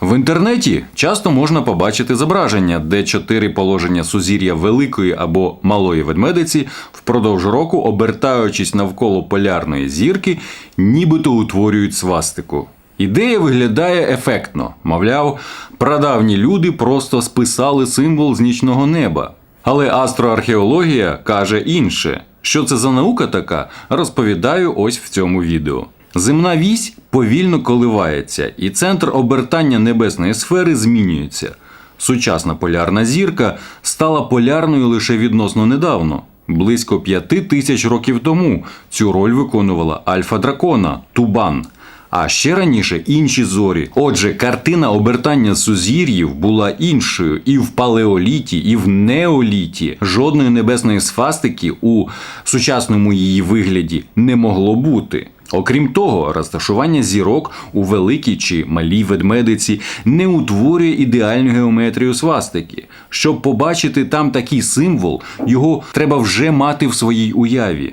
В інтернеті часто можна побачити зображення, де чотири положення сузір'я великої або малої ведмедиці впродовж року, обертаючись навколо полярної зірки, нібито утворюють свастику. Ідея виглядає ефектно. Мовляв, прадавні люди просто списали символ з нічного неба. Але астроархеологія каже інше. Що це за наука така, розповідаю ось в цьому відео. Земна вісь повільно коливається, і центр обертання небесної сфери змінюється. Сучасна полярна зірка стала полярною лише відносно недавно. Близько п'яти тисяч років тому цю роль виконувала Альфа Дракона Тубан. А ще раніше інші зорі. Отже, картина обертання сузір'їв була іншою і в палеоліті, і в неоліті. Жодної небесної сфастики у сучасному її вигляді не могло бути. Окрім того, розташування зірок у великій чи малій ведмедиці не утворює ідеальну геометрію свастики. Щоб побачити там такий символ, його треба вже мати в своїй уяві.